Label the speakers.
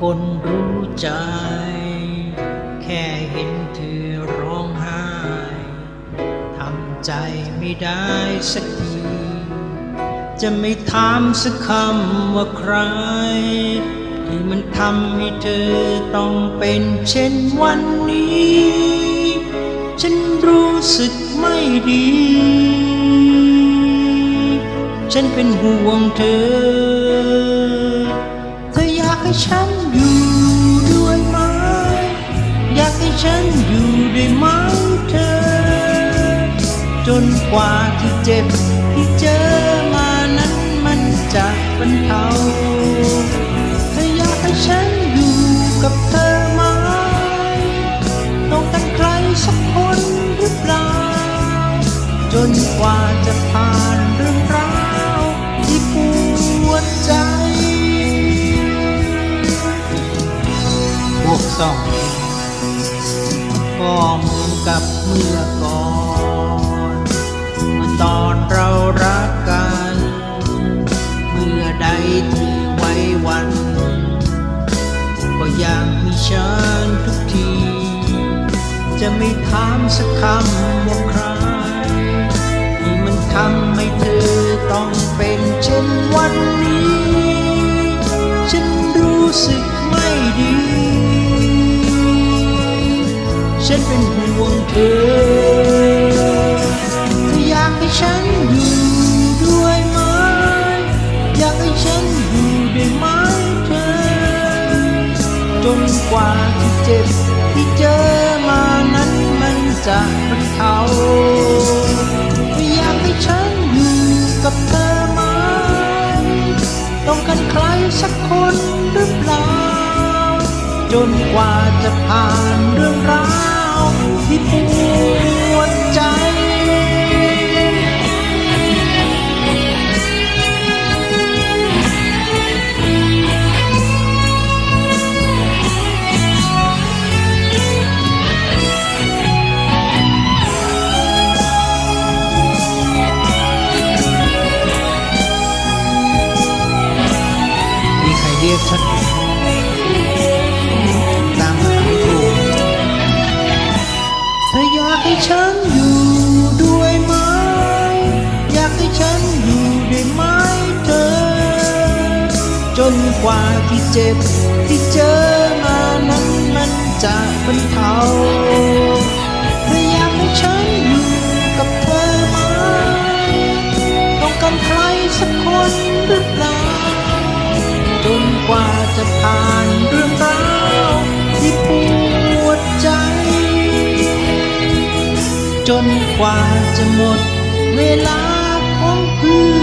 Speaker 1: คนรู้ใจ แค่เห็นเธอร้องไห้ทำใจไม่ได้สักทีจะไม่ถามสักคำว่าใคร ที่มันทำให้เธอต้องเป็นเช่นวันนี้ ฉันรู้สึกไม่ดี ฉันเป็นห่วงเธอ ฉันอยู่ด้วยไหมอยากให้ฉันอยู่ด้วยไหมเธอ จนกว่าที่เจ็บที่เจอมานั้นมันจะบรรเทาเธออยากให้ฉันอยู่กับเธอไหมต้องการใครสักคนหรือเปล่า จนกว่าจะผ่าน สองก็เหมือนกับเมื่อก่อนเมื่อตอนเรารักกัน เมื่อใดที่ไว้วัน ก็ยังมีฉันทุกที จะไม่ถามสักคำว่าใครที่มันทำให้เธอต้องเป็นเช่นวันนี้ ฉันรู้สึก เป็นห่วงเธอเธออยากให้ฉันอยู่ด้วยไหม อยากให้ฉันอยู่ด้วยไหมเธอ จนกว่าที่เจ็บที่เจอมานั้นมันจะบรรเทาเธออยากให้ฉันอยู่กับเธอไหม ต้องการใครสักคนหรือเปล่า จนกว่าจะผ่านเรื่องราว ที่ปวดใจ มีใครเรียกฉัน นกว่าที่เจ็บที่เจอมานั้นมันจะบรรเทาเธออยากให้ฉันอยู่กับเธอไหมต้องการใครสักคนหรือเปล่าจนกว่าจะผ่านเรื่องราวที่ปวดใจ จนกว่าจะหมดเวลาของคืน